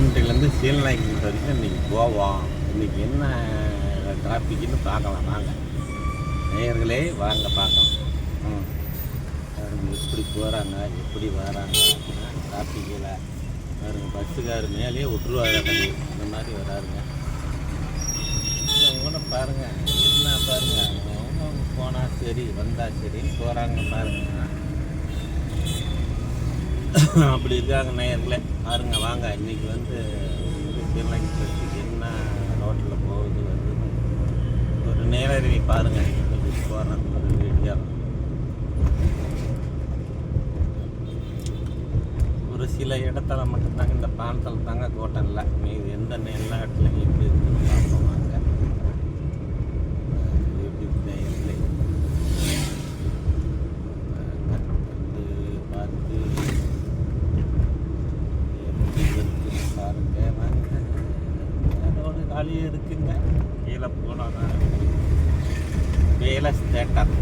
சீலம்பட்டியிலேருந்து சீலநாயக்கி வரைக்கும் இன்றைக்கி போவோம் இன்றைக்கி என்ன டிராஃபிக்னு பார்க்கலாம் வாங்க. நேயர்களே வாங்க பார்க்கலாம். ம். எப்படி போகிறாங்க எப்படி வராங்க டிராஃபிக்கில் பாருங்க பஸ்ஸுக்கார் மேலேயே விட்டுருவாங்க அந்த இந்த மாதிரி வராருங்க. கூட பாருங்கள் என்ன பாருங்க அவங்க போனால் சரி வந்தால் சரி போகிறாங்க பாருங்கள் அப்படி இருக்காங்க நேயர்களே. பாருங்க வாங்க. இன்னைக்கு வந்து திருநங்கை என்ன ரோட்டில் போகுது வந்து ஒரு நேரறிவி பாருங்க. எப்படி போகிறேன் ஒரு வீடியோ ஒரு சில இடத்துல மட்டும்தாங்க இந்த பாலத்தில் தாங்க கோட்டம் இல்லை. மீது எந்த எல்லா இடத்துலையும் எப்படி இருக்குன்னு பார்ப்போம் வாங்க அஹ் எப்படி நேயர்களே வந்து பார்த்து எப்படி இருக்குன்னு பாருங்க வாங்க ரோடு காலியே இருக்குங்க கீழே போனோன்னா வேலஸ் தேட்டர்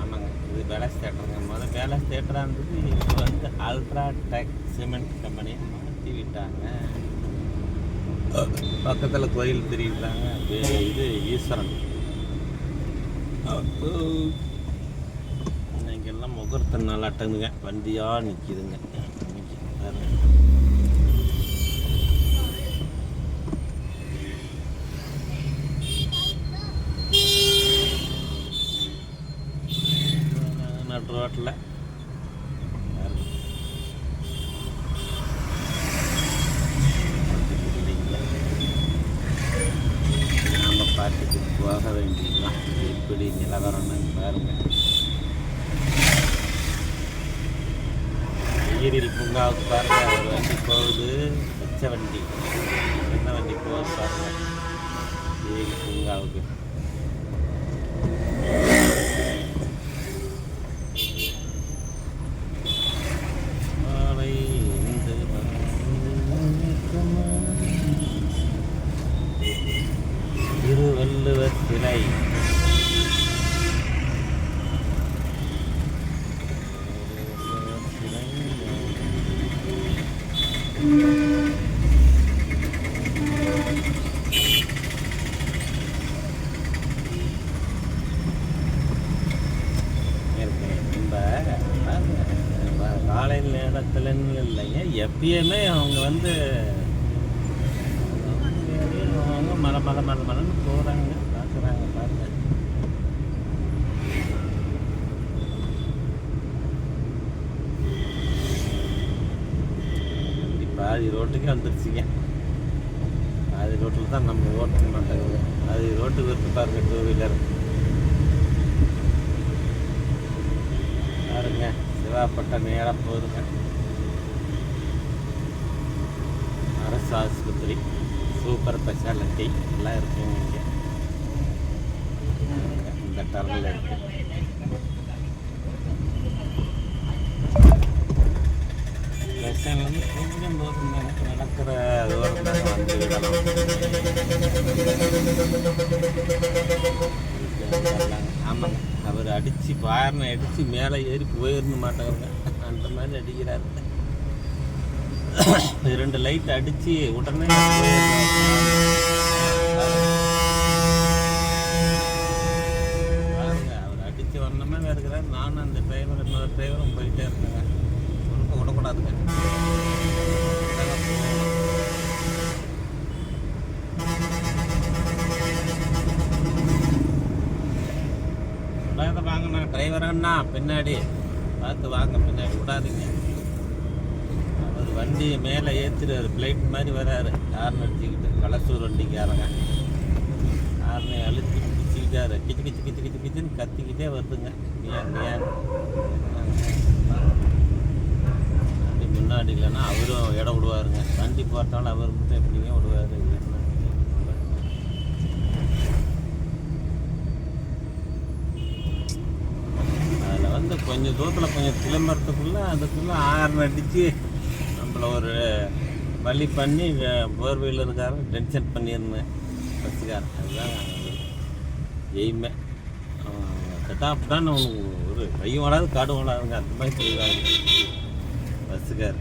ஆமாங்க இது வேலஸ் தேட்டருங்க முதல் வேலஸ் தேட்டராக இருந்தது இப்போ வந்து அல்ட்ரா டெக் சிமெண்ட் கம்பெனியை மாற்றி விட்டாங்க பக்கத்தில் கோயில் தெரியுதாங்க? வே- இது ஈஸ்வரன். இன்னைக்கெல்லாம் முகூர்த்த நாளாட்டங்குங்க வண்டியாக நிற்கிதுங்க இன்னைக்கு ரோட்டில் நாம் பார்த்துட்டு போக வேண்டியதுதான் எப்படி நிலவரம்னு பாருங்க உயிரில் பூங்காவுக்கு பாருங்க ஒரு வண்டி போகுது மிச்ச வண்டி. என்ன வண்டி போகுது பாருங்க. உயிரில் பூங்காவுக்கு மாலை இந்த மங்குமா. திருவள்ளுவர் சிலை இருக்கு. நம்ம பாருங்க, நம்ம காலையில் நேரத்துலன்னு இல்லைங்க எப்பயுமே அவங்க வந்து அவங்க மல மல மல மலன்னு போகிறாங்க பார்க்குறாங்க பாருங்க பாதி ரோட்டுக்கே வந்துருச்சுங்க. பாதி ரோட்டில் தான் நம்ம ஓட்ட மாட்டேங்குது. பாதி ரோட்டுக்கு இருக்கு பாருங்க டூ வீலர் பாருங்க சிவாப்பட்ட நேராக போதுங்க. அரசு ஆஸ்பத்திரி சூப்பர் ஸ்பெஷாலிட்டி எல்லாம் இருக்குங்க இங்கே. இந்த டர்னில் இருக்கு. ஸ்டேஷன்லேருந்து கொஞ்சம் தூரம் எனக்கு நடக்கிற தூரம் வந்து விடலாம் ஆமாங்க அவர் அடித்து பாரனை அடித்து மேலே ஏறி போயிருந்து மாட்டாங்க அந்த மாதிரி அடிக்கிறாரு. ரெண்டு லைட் அடித்து உடனே பாருங்க அவர் அடித்து வரணுமே இருக்கிறார் நானும் அந்த டிரைவர் இன்னொரு டிரைவரும் போயிட்டே இருந்தேன் குறுக்க விடக்கூடாதுங்க. வாங்கண்ணா டிரைவர் அண்ணா பின்னாடி. பார்த்து வாங்க பின்னாடி. விடாதீங்க. வண்டி மேலே ஏற்றுறாரு பிளைட் மாதிரி வராரு. ஹார்ன் அடிச்சுக்கிட்டு கலசூர் வண்டிக்காரங்க. ஹார்னை அழுத்தி பிடிச்சிக்கிட்டாரு கிச்சு கிச்சு கிச்சு கிச்சு கிச்சுன்னு கத்திக்கிட்டே வருதுங்க. ஏன் ஏன் வண்டி முன்னாடி இல்லைன்னா அவரும் இடம் விடுவாருங்க. வண்டி போட்டாலும் அவர் மட்டும் எப்படிங்க விடுவார்? அதில் வந்து கொஞ்சம் தூரத்தில் கொஞ்சம் கிளம்புறதுக்குள்ளே அதுக்குள்ளே ஆறு அடித்து அப்புறம் ஒரு வழி பண்ணி போர் வீலருக்காரன் டென்ஷன் பண்ணியிருந்தேன். பஸ்ஸுக்காரன். அதுதான் எய்மே. செட்டாப் தான் ஒரு கையும் ஓடாது காடும் ஓடாதுங்க. அந்த மாதிரி சொல்லுவாங்க பஸ்ஸுக்கார்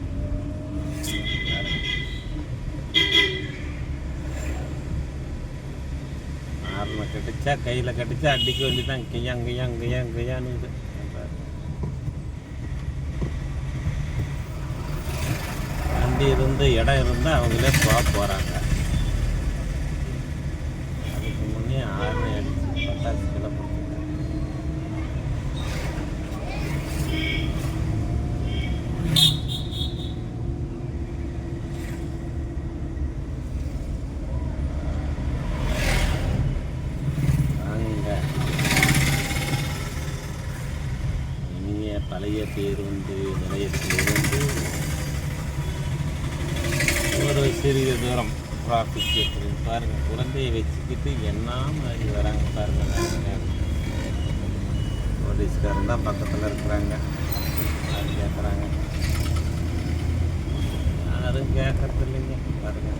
ஆறில் கட்டிச்சா கையில் கட்டிச்சா அடிக்க வேண்டிதான் கையா கையா கையா கையான்னு வண்டி இருந்து இடம் இருந்தால் அவங்களே போக போகிறாங்க அதுக்கு முன்னே ஆறு அடிச்சு பட்டாசு கிளம்பு அங்க இனிய பழைய பேரும் ஒரு சிறிது தூரம் டிராஃபிக் இருக்குது பாருங்கள் குழந்தையை வச்சுக்கிட்டு என்ன மாதிரி வராங்க பாருங்கள் போலீஸ்காரன் தான் பக்கத்தில் இருக்கிறாங்க. யாரும் கேட்குறாங்க யாரும் கேட்கறது இல்லைங்க பாருங்க.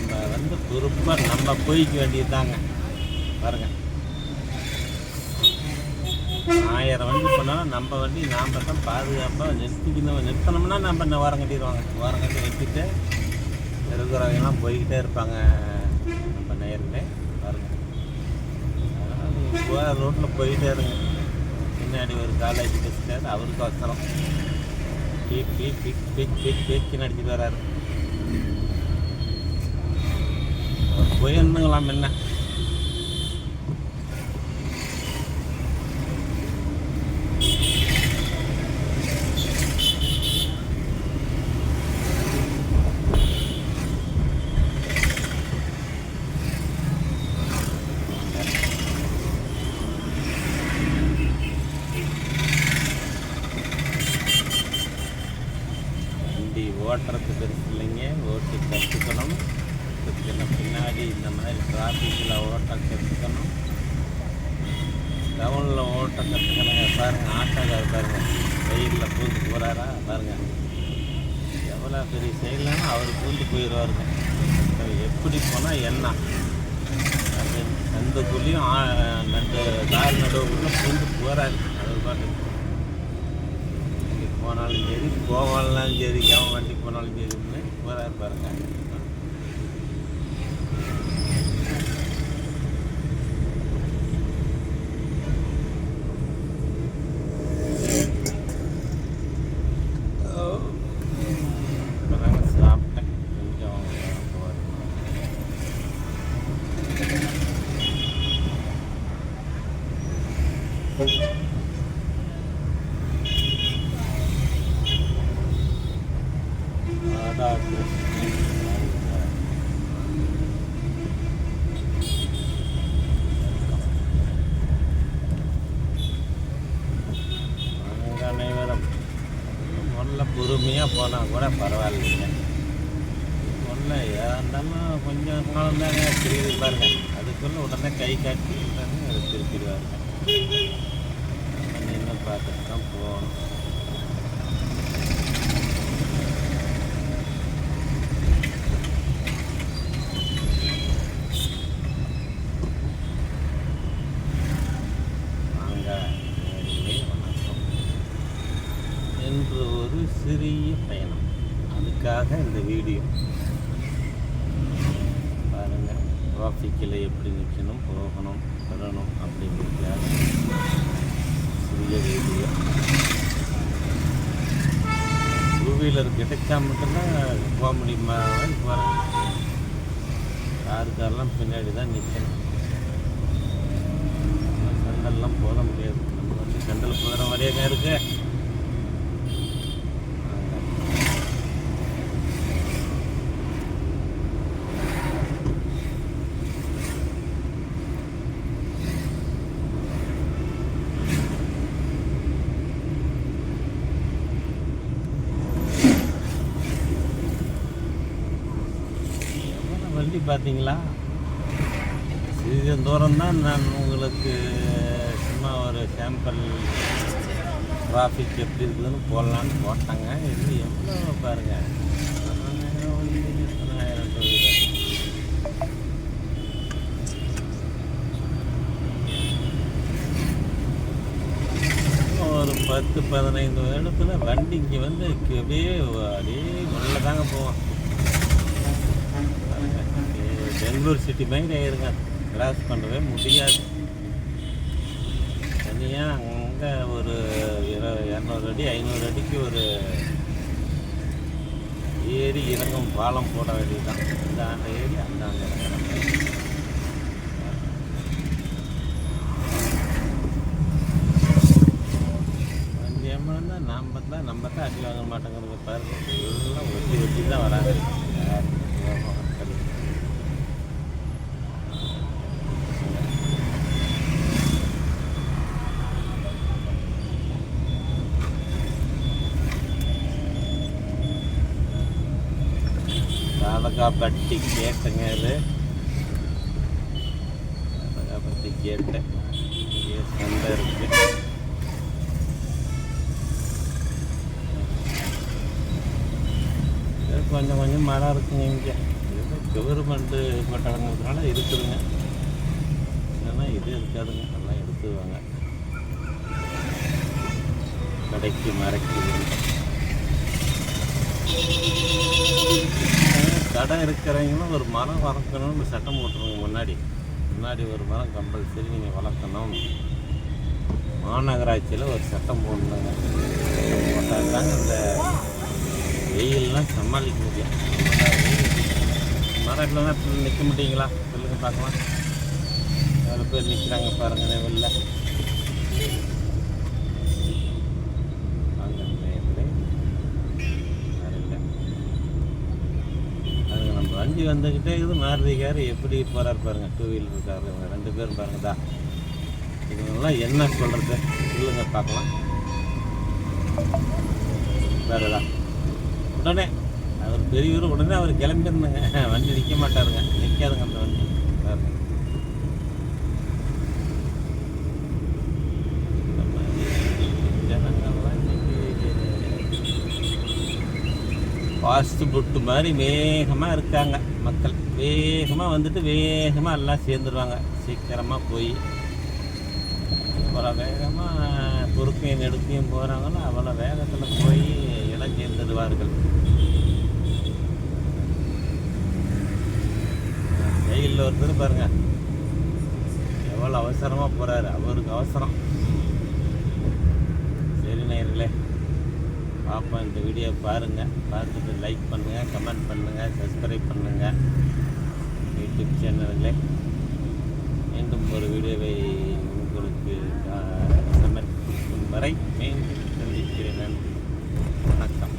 நம்ம வந்து பொறுப்பாக நம்ம போய்க்க வேண்டியதுதாங்க. பாருங்க. ஆயிரம் வண்டி பண்ணாலும் நம்ம வண்டி நாம் தான் பாதுகாப்பாக நிறுத்திக்கணும். நிறுத்தணும்னா நம்ம இந்த ஓரம் கட்டிடுவாங்க. ஓரம் கட்டி வச்சுட்டு இருக்கிறவங்கலாம் போய்கிட்டே இருப்பாங்க நம்ம நேரில். பாருங்க. போகிற ரோட்டில் போயிட்டே இருங்க. பின்னாடி ஒரு காலேஜ் பேசிட்டார் அவருக்கு அவசரம். பீக் பீக் பிக் பிக் பீக் பீக்கின்னு அடிச்சுட்டு வராரு. போயிருந்துங்களாம் என்ன வண்டி ஓட்டுறது பெருசு இல்லைங்க. ஓட்டி கற்றுக்கணும் பின்னாடி இந்த மாதிரி டிராஃபிக்கில் ஓட்ட கற்றுக்கணும் டவுனில் ஓட்ட கற்றுக்கணுங்க பாருங்கள் ஆட்டோக்கார பாருங்கள் வெயிலில் பூந்து போகிறாரா பாருங்கள் எவ்வளோ பெரிய செயலான அவர் பூந்து போயிடுவாருங்க. எப்படி போனால் என்ன? அது நண்டுக்குள்ளேயும் நண்டு கார் நடுவுக்குள்ளே பூந்து போகிறாரு அவர் பாட்டு போனாலும் சரி போவாலும் சரி எவன் வண்டி போனாலும் சரின்னு போகிறாரு பாருங்கள் தனியாக போனால் கூட பரவாயில்லைங்க. ஒன்றும் இருந்தாலும் கொஞ்சம் காலம் தானே தெரியுது பாருங்க. அதுக்குள்ளே உடனே கை காட்டி உடனே திருப்பிடுவாருங்க இன்னும் பார்த்துட்டு தான் போகணும் வாங்க நேரிலே வணக்கம் என்று ஒரு சிறிய பயணம் அதுக்காக இந்த வீடியோ பாருங்க டிராஃபிக்கில் எப்படி நிற்கணும் போகணும் வரணும் அப்படிங்கிறதுக்காக டூ வீலர் கிடைச்சா மட்டும்தான் போக முடியுமா? போகிறேன் காருக்காரெல்லாம் பின்னாடி தான் நிற்கணும் செண்டல்லாம் போக முடியாது. நம்ம வந்து செண்டல் போகிற மாதிரியே இருக்குது எவ்வளோ வண்டி பார்த்தீங்களா சிறிது தூரம்தான் நான் உங்களுக்கு சும்மா ஒரு சாம்பிள் டிராஃபிக் எப்படி இருக்குதுன்னு போடலான்னு போட்டாங்க இது எவ்வளோ பாருங்கள் ஒரு பத்து பதினைந்து வருடத்தில் வண்டி இங்கே வந்து அப்படியே அப்படியே உள்ள தாங்க போவோம் பெங்களூர் சிட்டி மாதிரி இருங்க. கிராஸ் பண்ணவே முடியாது. தனியாக அங்கே ஒரு இரு இரநூறு அடி ஐநூறு அடிக்கு ஒரு ஏறி இறங்கும் பாலம் போட வேண்டியதுதான். இந்த ஆண்ட ஏறி அந்த ஆண்ட இறங்குறாங்க மாதிரி. நம்ம தான் நம்ம தான் அடி வாங்க மாட்டேங்கிறது பாருங்க. எல்லாம் ஒட்டி ஒட்டி தான் வராங்க. ராதகாப்பட்டி கேட்டுங்க இது. ராதகாப்பட்டி கேட்டு. இங்கே இருக்குது இருக்கு. கொஞ்சம் கொஞ்சம் மழை இருக்குங்க இங்கே. கவர்மெண்ட்டு போட்டாங்கிறதுனால இருக்குதுங்க. இல்லைன்னா இது இருக்காதுங்க. எல்லாம் எடுத்துவாங்க கடைக்கு மறைக்குது கடை இருக்கிறவங்களும் ஒரு மரம் வளர்க்கணும்னு சட்டம் போட்டுருங்க முன்னாடி. முன்னாடி ஒரு மரம் கம்பல்சரி நீங்கள் வளர்க்கணும். மாநகராட்சியில் ஒரு சட்டம் போடணுங்க சட்டம் போட்டால் தாங்க இந்த வெயிலெலாம் சமாளிக்க முடியும். மரம் இல்லைன்னா நிற்க மாட்டீங்களா? சொல்லுங்கள் பார்க்கலாம். எவ்வளோ பேர் நிற்கிறாங்க பாருங்கள் வெளில வாங்க நேயர்களே. யாரும் இல்லை. அதுங்க நம்ம வண்டி வந்துக்கிட்டே இருக்குது. மாருதி கார் எப்படி போகிறார் பாருங்கள் டூ வீலர் கார் இவங்க ரெண்டு பேரும் பாருங்கள் தான் இவங்கெல்லாம் என்ன சொல்கிறது சொல்லுங்க பார்க்கலாம். வேறுதா உடனே அவர் பெரியவர் உடனே அவர் கிளம்பிருந்தேங்க வண்டி நிற்க மாட்டாருங்க. நிற்காதுங்க அந்த வண்டி பாருங்க இந்த மாதிரி ஜனங்கள்லாம் வாஸ்து ஃபுட்டு மாதிரி வேகமாக இருக்காங்க மக்கள். வேகமாக வந்துட்டு வேகமாக எல்லாம் சேர்ந்துருவாங்க. சீக்கிரமாக போய் அவ்வளோ வேகமாக பொறுக்கையும் நெடுக்கையும் போகிறாங்களோ அவ்வளோ வேகத்தில் போய் இடம் சேர்ந்துடுவார்கள். ஜெயிலில் ஒருத்தர் பாருங்கள் எவ்வளோ அவசரமாக போகிறாரு அவருக்கு அவசரம். சரி நேயர்களே. பார்ப்போம் இந்த வீடியோ பாருங்கள் பார்த்துட்டு லைக் பண்ணுங்கள் கமெண்ட் பண்ணுங்கள் சப்ஸ்கிரைப் பண்ணுங்கள் யூடியூப் சேனலில் மீண்டும் ஒரு வீடியோவை உங்களுக்கு சமர்ப்பிக்கும் வரை மீண்டும் சந்திக்கிறேன். வணக்கம்.